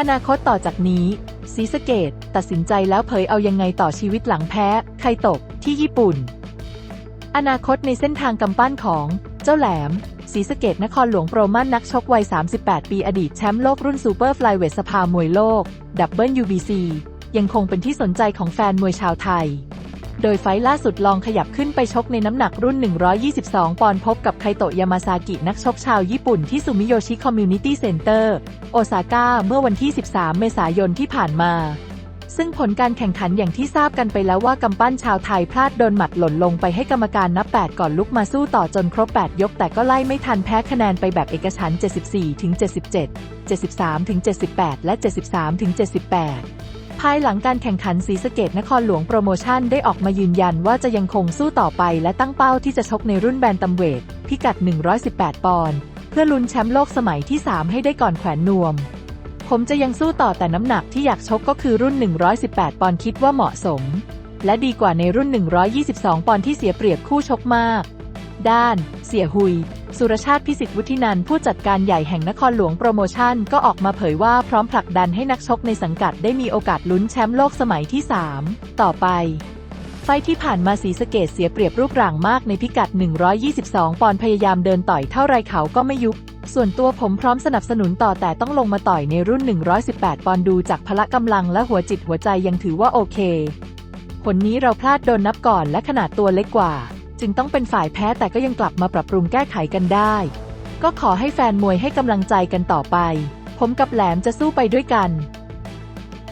อนาคตต่อจากนี้ซีสะเกดตัดสินใจแล้วเผยเอายังไงต่อชีวิตหลังแพ้ไคโตกที่ญี่ปุ่น อนาคตในเส้นทางกำปั้นของเจ้าแหลมศรีสะเกดนครหลวงโปรมั่นนักชกวัย 38 ปีอดีตแชมป์โลกรุ่นซูเปอร์ฟลายเวทสภามวยโลก WBC ยังคงเป็นที่สนใจของแฟนมวยชาวไทย โดยไฟล์ล่าสุดลองขยับขึ้นไปชกในน้ำหนักรุ่น 122 ปอนด์พบกับไคโตะยามาซากินักชกชาวญี่ปุ่นที่ซูมิโยชิคอมมูนิตี้เซ็นเตอร์โอซาก้าเมื่อวันที่ 13 เมษายนที่ผ่านมาซึ่งผลการแข่งขันอย่างที่ทราบกันไปแล้วว่ากำปั้นชาวไทยพลาดโดนหมัดหล่นลงไปให้กรรมการนับ 8 ก่อนลุกมาสู้ต่อจนครบ 8 ยก แต่ก็ไล่ไม่ทันแพ้คะแนนไปแบบเอกฉัน74ถึง77 73ถึง78 และ 73ถึง78ายหลังการแข่งขันศรีสะเกดนครหลวงโปรโมชั่นได้ออกมายืนยันว่าจะยังคงสู้ต่อไปและตั้งเป้าที่จะชกในรุ่นแบนตัมเวทพิกัด 118 ปอนด์เพื่อลุ้นแชมป์โลกสมัยที่ 3 ให้ได้ก่อนแขวนนวม ผมจะยังสู้ต่อแต่น้ำหนักที่อยากชกก็คือรุ่น 118 ปอนด์คิดว่าเหมาะสม และดีกว่าในรุ่น 122 ปอนด์ที่เสียเปรียบคู่ชกมาก ด้าน เสียหุย สุรชาติพิสิทธิ์วุฒินันท์ผู้จัดการใหญ่แห่งนครหลวงโปรโมชั่นก็ออกมาเผยว่าพร้อมผลักดันให้นักชกในสังกัดได้มีโอกาสลุ้นแชมป์โลกสมัยที่ 3 ต่อไปไฟท์ที่ผ่านมาสีสเกตเสียเปรียบรูปร่างมากในพิกัด 122 ปอนด์พยายามเดินต่อยเท่าไรเขาก็ไม่ยุบ ส่วนตัวผมพร้อมสนับสนุนต่อแต่ต้องลงมาต่อยในรุ่น 118 ปอนด์ดูจากพละกำลังและหัวจิตหัวใจยังถือว่าโอเคผลนี้เราพลาดโดนนับก่อนและขนาดตัวเล็กกว่า จึงต้องเป็นฝ่ายแพ้แต่ก็ยังกลับมาปรับปรุงแก้ไขกันได้ ก็ขอให้แฟนมวยให้กำลังใจกันต่อไป ผมกับแหลมจะสู้ไปด้วยกัน